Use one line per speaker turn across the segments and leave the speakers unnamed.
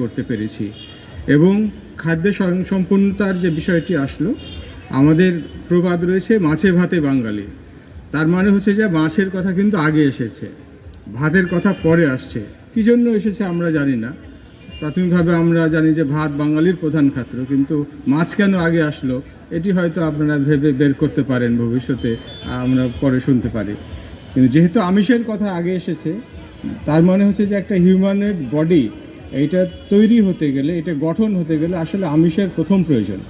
করতে পেরেছি। এবং খাদ্য স্বয়ংসম্পূর্ণতার যে বিষয়টি আসলো, আমাদের প্রবাদ রয়েছে মাছে ভাতে বাঙালি। তার মানে হচ্ছে যে মাছের কথা কিন্তু আগে এসেছে, ভাতের কথা পরে আসছে। কী জন্য এসেছে আমরা জানি না। প্রাথমিকভাবে আমরা জানি যে ভাত বাঙালির প্রধান খাদ্য, কিন্তু মাছ কেন আগে আসলো, এটি হয়তো আপনারা ভেবে বের করতে পারেন ভবিষ্যতে, আমরা পরে শুনতে পারি। কিন্তু যেহেতু আমিষের কথা আগে এসেছে, তার মানে হচ্ছে যে একটা হিউম্যানের বডি এইটা তৈরি হতে গেলে, এটা গঠন হতে গেলে আসলে আমিষের প্রথম প্রয়োজন।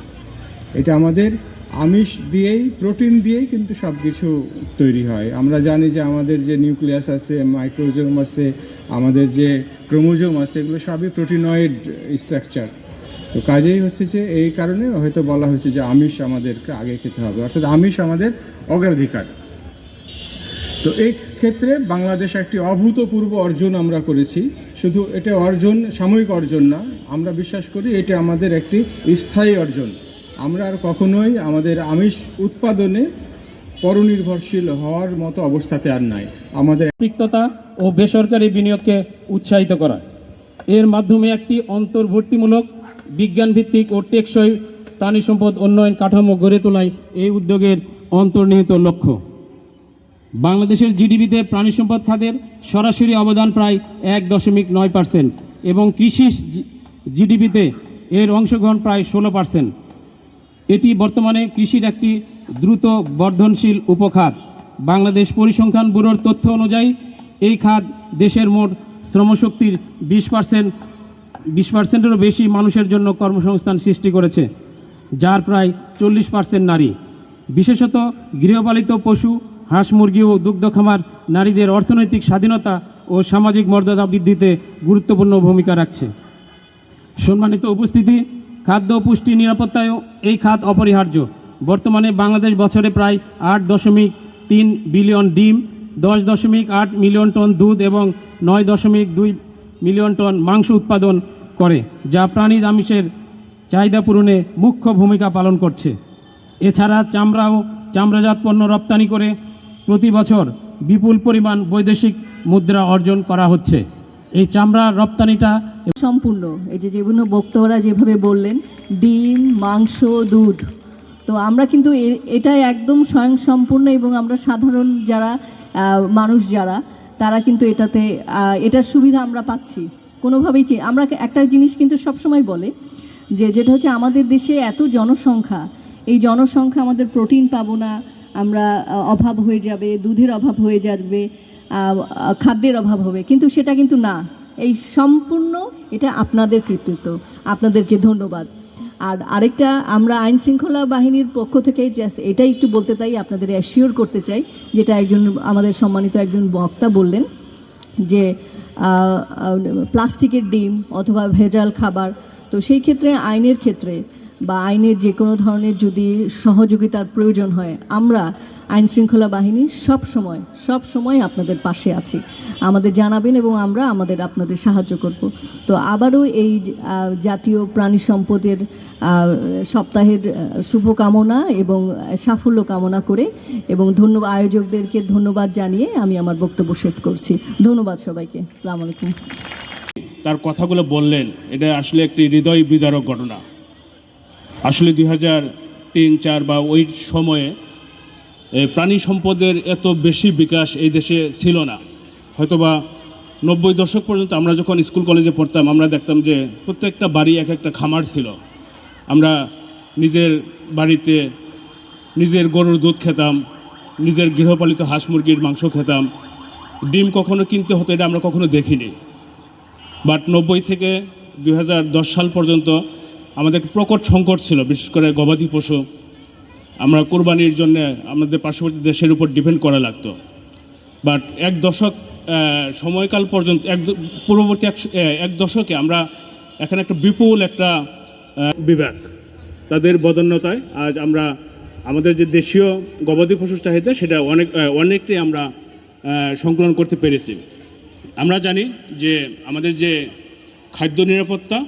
এটা আমাদের আমিষ দিয়েই, প্রোটিন দিয়েই কিন্তু সব কিছু তৈরি হয়। আমরা জানি যে আমাদের যে নিউক্লিয়াস আছে, মাইক্রোজোম আছে, আমাদের যে ক্রোমোজোম আছে, এগুলো সবই প্রোটিনয়েড স্ট্রাকচার। তো কাজেই হচ্ছে যে এই কারণে হয়তো বলা হয়েছে যে আমিষ আমাদেরকে আগে খেতে হবে। অর্থাৎ আমিষ আমাদের অগ্রাধিকার। তো এই ক্ষেত্রে বাংলাদেশ একটি অভূতপূর্ব অর্জন আমরা করেছি। শুধু এটা অর্জন, সাময়িক অর্জন না, আমরা বিশ্বাস করি এটা আমাদের একটি স্থায়ী অর্জন। আমরা আর কখনোই আমাদের আমিষ উৎপাদনে পরনির্ভরশীল হওয়ার মতো অবস্থাতে আর নাই। আমাদের
তিক্ততা ও বেসরকারি বিনিয়োগকে উৎসাহিত করা। এর মাধ্যমে একটি অন্তর্ভুক্তিমূলক, বিজ্ঞানভিত্তিক ও টেকসই প্রাণী সম্পদ উন্নয়ন কাঠামো গড়ে তোলাই এই উদ্যোগের অন্তর্নিহিত লক্ষ্য। বাংলাদেশের জিডিপিতে প্রাণী সম্পদ খাতের সরাসরি অবদান প্রায় এক দশমিক নয় পার্সেন্ট এবং কৃষি জিডিপিতে এর অংশগ্রহণ প্রায় ষোলো পার্সেন্ট। এটি বর্তমানে কৃষির একটি দ্রুত বর্ধনশীল উপখাত। বাংলাদেশ পরিসংখ্যান ব্যুরোর তথ্য অনুযায়ী, এই খাত দেশের মোট শ্রমশক্তির বিশ পার্সেন্ট, বিশ পার্সেন্টেরও বেশি মানুষের জন্য কর্মসংস্থান সৃষ্টি করেছে, যার প্রায় চল্লিশ পার্সেন্ট নারী। বিশেষত গৃহপালিত পশু হাঁস মুরগি ও দুগ্ধ খামার নারীদের অর্থনৈতিক স্বাধীনতা ও সামাজিক মর্যাদা বৃদ্ধিতে গুরুত্বপূর্ণ ভূমিকা রাখছে। সম্মানিত উপস্থিতি, খাদ্য পুষ্টি নিরাপত্তায়ও এই খাত অপরিহার্য। বর্তমানে বাংলাদেশ বছরে প্রায় আট দশমিক তিন বিলিয়ন ডিম, দশ দশমিক আট মিলিয়ন টন দুধ এবং নয় দশমিক দুই মিলিয়ন টন মাংস উৎপাদন করে, যা প্রাণীজ আমিষের চাহিদা পূরণে মুখ্য ভূমিকা পালন করছে। এছাড়া চামড়া ও চামড়াজাত পণ্য রপ্তানি করে প্রতি বছর বিপুল পরিমাণ বৈদেশিক মুদ্রা অর্জন করা হচ্ছে। এই চামড়া রপ্তানিটা
সম্পূর্ণ। এই যে বিভিন্ন বক্তারা যেভাবে বললেন, ডিম, মাংস, দুধ। তো আমরা কিন্তু এটা একদম স্বয়ংসম্পূর্ণ এবং আমরা সাধারণ যারা মানুষ যারা, তারা কিন্তু এটাতে এটার সুবিধা আমরা পাচ্ছি। কোনোভাবেই আমরা একটা জিনিস কিন্তু সবসময় বলে যে, যেটা হচ্ছে আমাদের দেশে এত জনসংখ্যা। এই জনসংখ্যা আমাদের প্রোটিন পাবো না আমরা অভাব হয়ে যাবে, দুধের অভাব হয়ে যাবে খাদ্যের অভাব হবে। কিন্তু সেটা কিন্তু না। এই সম্পূর্ণ এটা আপনাদের কৃতিত্ব, আপনাদেরকে ধন্যবাদ। আর আরেকটা, আমরা আইন শৃঙ্খলা বাহিনীর পক্ষ থেকে এটাই একটু বলতে চাই, আপনাদের অ্যাসিওর করতে চাই, যেটা একজন, আমাদের সম্মানিত একজন বক্তা বললেন, যে প্লাস্টিকের ডিম অথবা ভেজাল খাবার, তো সেই ক্ষেত্রে, আইনের ক্ষেত্রে বা আইনের যে কোনো ধরনের যদি সহযোগিতার প্রয়োজন হয়, আমরা আইন শৃঙ্খলা বাহিনী সব সময় সব সময় আপনাদের পাশে আছি। আমাদের জানাবেন এবং আমরা আমাদের আপনাদের সাহায্য করব। তো আবারও এই জাতীয় প্রাণী সম্পদের সপ্তাহের শুভকামনা এবং সাফল্য কামনা করে এবং ধন্যবাদ আয়োজকদেরকে ধন্যবাদ জানিয়ে আমি আমার বক্তব্য শেষ করছি। ধন্যবাদ সবাইকে। আসসালামু আলাইকুম।
তার কথাগুলো বললেন। এটা আসলে একটি হৃদয় বিদারক ঘটনা। আসলে দুই হাজার তিন, চার বা ওই সময়ে প্রাণী সম্পদের এত বেশি বিকাশ এই দেশে ছিল না। হয়তোবা নব্বই দশক পর্যন্ত আমরা যখন স্কুল কলেজে পড়তাম, আমরা দেখতাম যে প্রত্যেকটা বাড়ি এক একটা খামার ছিল। আমরা নিজের বাড়িতে নিজের গরুর দুধ খেতাম, নিজের গৃহপালিত হাঁস মুরগির মাংস খেতাম। ডিম কখনো কিনতে হতো, এটা আমরা কখনো দেখিনি। বাট নব্বই থেকে দু হাজার দশ সাল পর্যন্ত আমাদের প্রকট সংকট ছিল, বিশেষ করে গবাদি পশু। আমরা কোরবানির জন্য আমাদের পার্শ্ববর্তী দেশের উপর ডিপেন্ড করা লাগতো। বাট এক দশক সময়কাল পর্যন্ত, এক পূর্ববর্তী এক দশকে আমরা এখানে একটা বিপুল একটা বিভাগ। তাদের বদন্যতায় আজ আমরা, আমাদের যে দেশীয় গবাদি পশুর চাহিদা, সেটা অনেক অনেকটাই আমরা সংকলন করতে পেরেছি। আমরা জানি যে আমাদের যে খাদ্য নিরাপত্তা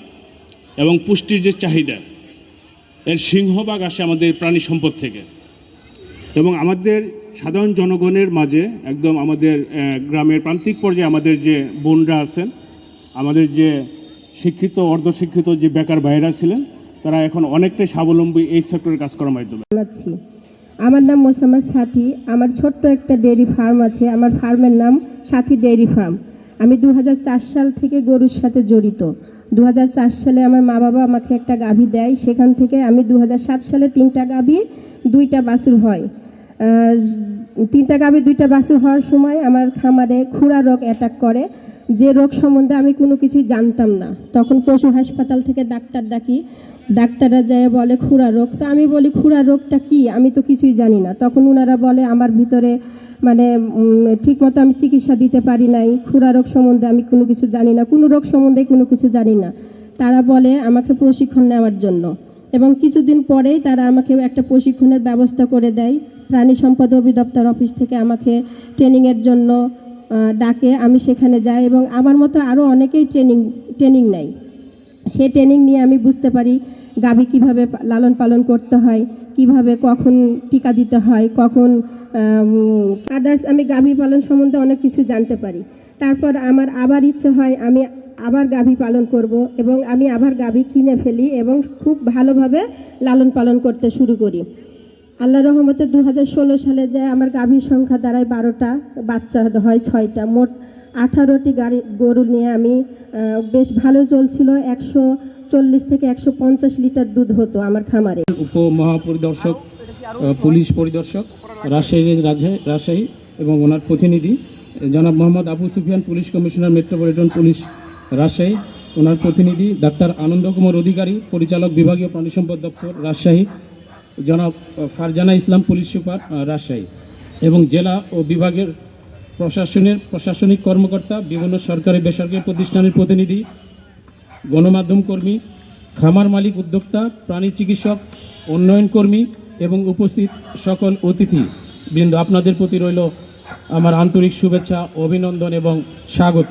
এবং পুষ্টির যে চাহিদা, এর সিংহভাগ আসে আমাদের প্রাণী সম্পদ থেকে। এবং আমাদের সাধারণ জনগণের মাঝে একদম আমাদের গ্রামের প্রান্তিক পর্যায়ে আমাদের যে বোনরা আছেন, আমাদের যে শিক্ষিত, অর্ধশিক্ষিত যে বেকার ভাইয়েরা ছিলেন, তারা এখন অনেকটাই স্বাবলম্বী এই সেক্টরে কাজ করার মাধ্যমে
আমার নাম মোসাম্মদ সাথী, আমার ছোট্ট একটা ডেয়ারি ফার্ম আছে, আমার ফার্মের নাম সাথী ডেয়ারি ফার্ম। আমি দু হাজার চার সাল থেকে গরুর সাথে জড়িত। দু সালে আমার মা বাবা আমাকে একটা গাভী দেয়। সেখান থেকে আমি দু হাজার সাত সালে তিনটা গাভী, দুইটা বাছুর হয়। তিনটা গাভী, দুইটা বাছুর হওয়ার সময় আমার খামারে খুরা রোগ অ্যাটাক করে। যে রোগ সম্বন্ধে আমি কোনো কিছুই জানতাম না। তখন পশু হাসপাতাল থেকে ডাক্তার ডাকি। ডাক্তাররা যায় বলে খুরা রোগ? তো আমি বলি খুরা রোগটা কি? আমি তো কিছুই জানি না। তখন ওনারা বলে, আমার ভিতরে মানে ঠিকমতো আমি চিকিৎসা দিতে পারি নাই খুরা রোগ সম্বন্ধে আমি কোনো কিছু জানি না, কোনো রোগ সম্বন্ধে কোনো কিছু জানি না। তারা বলে, আমাকে প্রশিক্ষণ নেওয়ার জন্য। এবং কিছুদিন পরেই তারা আমাকে একটা প্রশিক্ষণের ব্যবস্থা করে দেয়। প্রাণী সম্পদ অধিদপ্তর অফিস থেকে আমাকে ট্রেনিংয়ের জন্য ডাকে, আমি সেখানে যাই এবং আমার মতো আরও অনেকেই ট্রেনিং ট্রেনিং নেয়। সে ট্রেনিং নিয়ে আমি বুঝতে পারি গাভী কীভাবে লালন পালন করতে হয় কীভাবে কখন টিকা দিতে হয়, কখন আদার্স আমি গাভী পালন সম্বন্ধে অনেক কিছু জানতে পারি। তারপর আমার আবার ইচ্ছে হয় আমি আবার গাভী পালন করব এবং আমি আবার গাভী কিনে ফেলি এবং খুব ভালোভাবে লালন পালন করতে শুরু করি। আল্লাহ রহমতে দু হাজার ষোলো সালে যে আমার গাভীর সংখ্যা দাঁড়ায় বারোটা, বাচ্চা হয় ছয়টা। মোট আঠারোটি গাড়ি, গরু নিয়ে আমি বেশ ভালো চলছিল। একশো চল্লিশ থেকে একশো পঞ্চাশ লিটার দুধ হতো আমার খামারে।
উপমহাপরিদর্শক পুলিশ পরিদর্শক রাজশাহী রাজশাহী এবং ওনার প্রতিনিধি, জনাব Mohammad Abu Sufian, police commissioner, metropolitan police, Rajshahi. ওনার প্রতিনিধি ডাক্তার আনন্দ কুমার অধিকারী, পরিচালক বিভাগীয় প্রাণী সম্পদ দপ্তর, রাজশাহী। জনাব ফারজানা ইসলাম, পুলিশ সুপার রাজশাহী। এবং জেলা ও বিভাগের প্রশাসনের প্রশাসনিক কর্মকর্তা, বিভিন্ন সরকারি বেসরকারি প্রতিষ্ঠানের প্রতিনিধি গণমাধ্যম কর্মী, খামার মালিক উদ্যোক্তা, প্রাণী চিকিৎসক, উন্নয়ন কর্মী এবং উপস্থিত সকল অতিথি বৃন্দ, আপনাদের প্রতি রইল আমার আন্তরিক শুভেচ্ছা, অভিনন্দন এবং স্বাগত।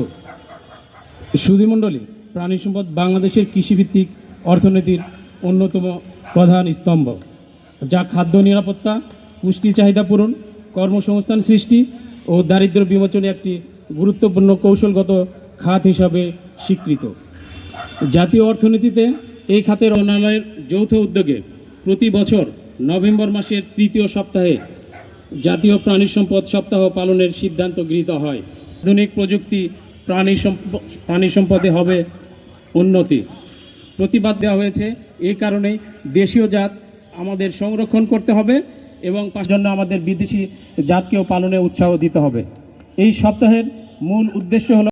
সুধীমণ্ডলী প্রাণী সম্পদ বাংলাদেশের কৃষিভিত্তিক অর্থনীতির অন্যতম প্রধান স্তম্ভ। যা খাদ্য নিরাপত্তা, পুষ্টি চাহিদা পূরণ, কর্মসংস্থান সৃষ্টি ও দারিদ্র্য বিমোচনে একটি গুরুত্বপূর্ণ কৌশলগত খাত হিসাবে স্বীকৃত। জাতীয় অর্থনীতিতে এই খাতের মন্ত্রণালয়ের যৌথ উদ্যোগে প্রতি বছর নভেম্বর মাসের তৃতীয় সপ্তাহে জাতীয় প্রাণী সম্পদ সপ্তাহ পালনের সিদ্ধান্ত গৃহীত হয়। আধুনিক প্রযুক্তি প্রাণী প্রাণী সম্পদে হবে উন্নতি। প্রতিবাদ দেওয়া হয়েছে এই কারণেই দেশীয় জাত আমাদের সংরক্ষণ করতে হবে এবং তার জন্য আমাদের বিদেশি জাতকেও পালনে উৎসাহ দিতে হবে। এই সপ্তাহের মূল উদ্দেশ্য হলো